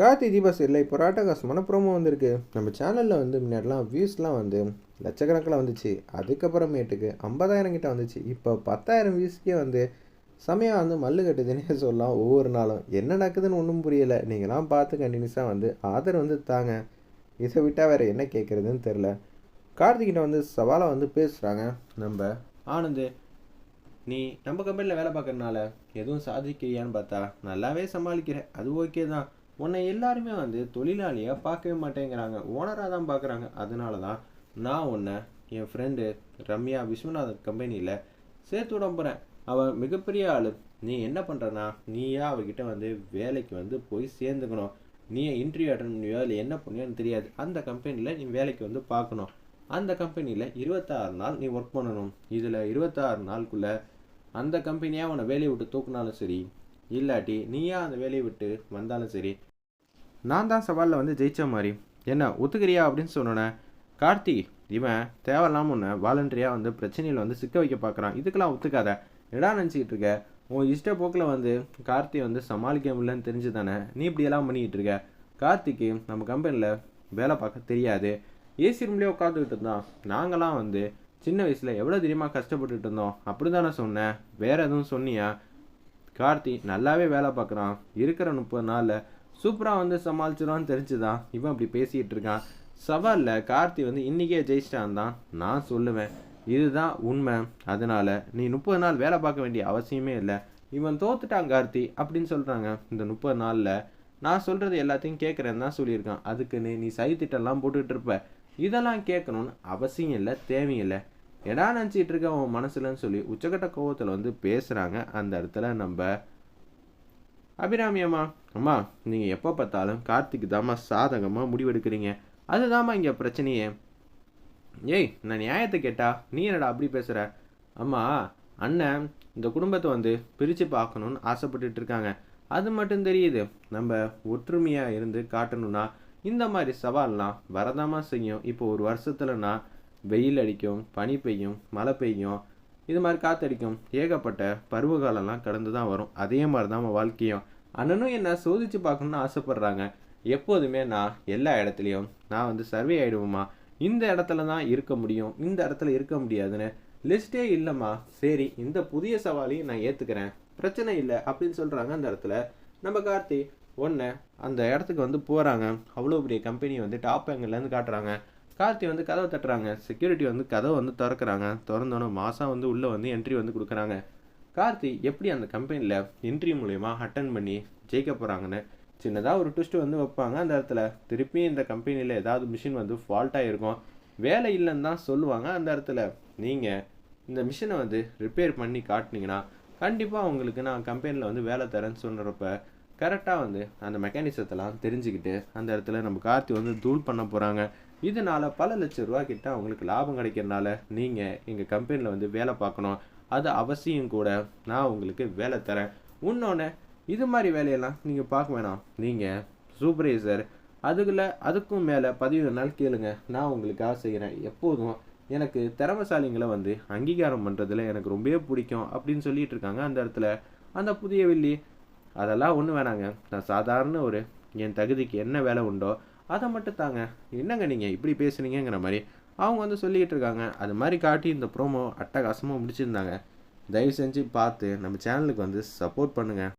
கார்த்தி தீபஸ் இல்லை இப்போ ராட்டகாஸ் மனப்புறமும் வந்திருக்கு. நம்ம சேனலில் வந்து முன்னாடிலாம் வியூஸ்லாம் வந்து லட்சக்கணக்கில் வந்துச்சு. அதுக்கப்புறமேட்டுக்கு ஐம்பதாயிரம் கிட்ட வந்துச்சு. இப்போ பத்தாயிரம் வியூஸ்க்கே வந்து செமையாக வந்து மல்லு கட்டுதுன்னே சொல்லலாம். ஒவ்வொரு நாளும் என்ன நடக்குதுன்னு ஒன்றும் புரியலை. நீங்களாம் பார்த்து கண்டினியூஸாக வந்து ஆதரவு வந்து தாங்க. இதை விட்டால் வேறு என்ன கேட்குறதுன்னு தெரில கார்த்திகிட்ட வந்து சவாலாக வந்து பேசுகிறாங்க நம்ம ஆனந்து நீ நம்ம கம்பெனியில் வேலை பார்க்கறனால எதுவும் சாதிக்கிறியான்னு பார்த்தா நல்லாவே சமாளிக்கிற. அது ஓகே தான். உன்னை எல்லாருமே வந்து தொழிலாளியாக பார்க்கவே மாட்டேங்கிறாங்க. ஓனராக தான் பார்க்குறாங்க. அதனால தான் நான் உன்னை என் ஃப்ரெண்டு ரம்யா விஸ்வநாதன் கம்பெனியில் சேர்த்து விட போகிறேன் அவள் மிகப்பெரிய ஆள். நீ என்ன பண்ணுறனா நீயா அவகிட்ட வந்து வேலைக்கு வந்து போய் சேர்ந்துக்கணும். நீ இன்டர்வியூ அட்டன் பண்ணியோ இல்லை என்ன பண்ணியோன்னு தெரியாது. அந்த கம்பெனியில் நீ வேலைக்கு வந்து பார்க்கணும். அந்த கம்பெனியில் இருபத்தாறு நாள் நீ ஒர்க் பண்ணணும். இதில் இருபத்தாறு நாளுக்குள்ளே அந்த கம்பெனியாக உன்னை வேலையை விட்டு தூக்குனாலும் சரி இல்லாட்டி நீயா அந்த வேலையை விட்டு வந்தாலும் சரி நான் தான் சவாலில் வந்து ஜெயிச்ச மாதிரி. என்ன ஒத்துக்கிறியா அப்படின்னு சொன்னோன்னே கார்த்தி இவன் தேவையில்லாமல் உன்னை வாலண்டரியாக வந்து பிரச்சனையில் வந்து சிக்க வைக்க பார்க்குறான் இதுக்கெல்லாம் ஒத்துக்காத. என்னடா நினச்சிக்கிட்டு இருக்க? உன் இஷ்ட போக்கில் வந்து கார்த்தி வந்து சமாளிக்க முடியலன்னு தெரிஞ்சு தானே நீ இப்படியெல்லாம் பண்ணிக்கிட்டு இருக்க? கார்த்திக்கு நம்ம கம்பெனியில் வேலை பார்க்க தெரியாது. ஏசி ரூம்லேயே உட்காந்துக்கிட்டு இருந்தான். நாங்களாம் வந்து சின்ன வயசில் எவ்வளோ தெரியுமா கஷ்டப்பட்டுட்டு இருந்தோம். அப்படி தானே சொன்னேன் வேற எதுவும் சொன்னியா? கார்த்தி நல்லாவே வேலை பார்க்குறான். இருக்கிற முப்பது நாளில் சூப்பராக வந்து சமாளிச்சிடுவான்னு தெரிஞ்சுதான் இவன் அப்படி பேசிகிட்டு இருக்கான். சவாலில் கார்த்தி வந்து இன்றைக்கே ஜெயிச்சிட்டான் தான் நான் சொல்லுவேன். இதுதான் உண்மை. அதனால் நீ முப்பது நாள் வேலை பார்க்க வேண்டிய அவசியமே இல்லை. இவன் தோத்துட்டான் கார்த்தி அப்படின்னு சொல்கிறாங்க இந்த முப்பது நாளில் நான் சொல்கிறது எல்லாத்தையும் கேட்குறேன்னு தான் சொல்லியிருக்கான். அதுக்குன்னு நீ சைத்திட்டெல்லாம் போட்டுக்கிட்டு இருப்ப. இதெல்லாம் கேட்கணும்னு அவசியம் இல்லை தேவையில்லை. எடா நினச்சிட்டு இருக்க அவன் மனசுலன்னு சொல்லி உச்சக்கட்ட கோவத்தில் வந்து பேசுகிறாங்க அந்த இடத்துல நம்ம அபிராமியம்மா அம்மா நீங்கள் எப்போ பார்த்தாலும் கார்த்திக் தாம்மா சாதகமாக முடிவெடுக்கிறீங்க. அதுதாம்மா இங்கே பிரச்சனையே. ஏய் நான் நியாயத்தை கேட்டா நீ என்னடா அப்படி பேசுகிற அம்மா அண்ணன் இந்த குடும்பத்தை வந்து பிரித்து பார்க்கணுன்னு ஆசைப்பட்டுட்டு இருக்காங்க. அது மட்டும் தெரியுது. நம்ம ஒற்றுமையாக இருந்து காட்டணும்னா இந்த மாதிரி சவால்லாம் வரதாமா செய்யும். இப்போ ஒரு வருஷத்துலனா வெயில் அடிக்கும் பனி பெய்யும் மழை பெய்யும் இது மாதிரி காத்தடிக்கும். ஏகப்பட்ட பருவகாலம்லாம் கடந்து தான் வரும். அதே மாதிரி தான் நம்ம வாழ்க்கையும். அண்ணனும் என்ன சோதிச்சு பார்க்கணுன்னு ஆசைப்பட்றாங்க. எப்போதுமே நான் எல்லா இடத்துலையும் நான் வந்து சர்வே ஆகிடுவோம்மா இந்த இடத்துல தான் இருக்க முடியும். இந்த இடத்துல இருக்க முடியாதுன்னு லிஸ்ட்டே இல்லைம்மா. சரி இந்த புதிய சவாலையும் நான் ஏற்றுக்கிறேன் பிரச்சனை இல்லை அப்படின்னு சொல்கிறாங்க அந்த இடத்துல. நம்ம கார்த்தி ஒன்று அந்த இடத்துக்கு வந்து போகிறாங்க அவ்வளோ பெரிய கம்பெனி வந்து டாப் ஆங்கிள்லேருந்து காட்டுறாங்க. கார்த்தி வந்து கதவை தட்டுறாங்க. செக்யூரிட்டி வந்து கதவை வந்து திறக்கிறாங்க. திறந்தோன்னே மாதம் வந்து உள்ளே வந்து என்ட்ரி வந்து கொடுக்குறாங்க. கார்த்தி எப்படி அந்த கம்பெனியில் இன்ட்ரி மூலயமா அட்டன் பண்ணி ஜெயிக்க போகிறாங்கன்னு சின்னதாக ஒரு ட்விஸ்ட் வந்து வைப்பாங்க. அந்த இடத்துல திருப்பியும் இந்த கம்பெனியில் ஏதாவது மிஷின் வந்து ஃபால்ட்டாக இருக்கும் வேலை இல்லைன்னு தான் சொல்லுவாங்க. அந்த இடத்துல நீங்கள் இந்த மிஷினை வந்து ரிப்பேர் பண்ணி காட்டினீங்கன்னா கண்டிப்பாக உங்களுக்கு நான் கம்பெனியில் வந்து வேலை தரேன்னு சொல்கிறப்ப கரெக்டாக வந்து அந்த மெக்கானிசத்தெல்லாம் தெரிஞ்சுக்கிட்டு அந்த இடத்துல நம்ம கார்த்தி வந்து தூள் பண்ண போகிறாங்க இதனால் பல லட்ச ரூபா கிட்ட அவங்களுக்கு லாபம் கிடைக்கிறனால நீங்கள் எங்கள் கம்பெனியில் வந்து வேலை பார்க்கணும். அது அவசியம் கூட நான் உங்களுக்கு வேலை தரேன். இன்னொன்று இது மாதிரி வேலையெல்லாம் நீங்கள் பார்க்க வேணாம். நீங்கள் சூப்பர்வைசர் அதுக்குள்ள அதுக்கும் மேலே பதிவு நாள் கேளுங்க. நான் உங்களுக்காக செய்கிறேன் எப்போதும் எனக்கு திறமசாலிங்களை வந்து அங்கீகாரம் பண்ணுறதுல எனக்கு ரொம்பவே பிடிக்கும் அப்படின்னு சொல்லிட்டு இருக்காங்க அந்த இடத்துல. அந்த புதிய வெள்ளி அதெல்லாம் ஒன்றும் வேணாங்க. நான் சாதாரண ஒரு என் தகுதிக்கு என்ன வேலை உண்டோ அதை மட்டும் தாங்க. என்னங்க நீங்கள் இப்படி பேசுனீங்கிற மாதிரி அவங்க வந்து சொல்லிக்கிட்டு இருக்காங்க. அது மாதிரி காட்டி இந்த ப்ரோமோ அட்டகாசமாக முடிச்சிருந்தாங்க. தயவு செஞ்சு பார்த்து நம்ம சேனலுக்கு வந்து சப்போர்ட் பண்ணுங்கள்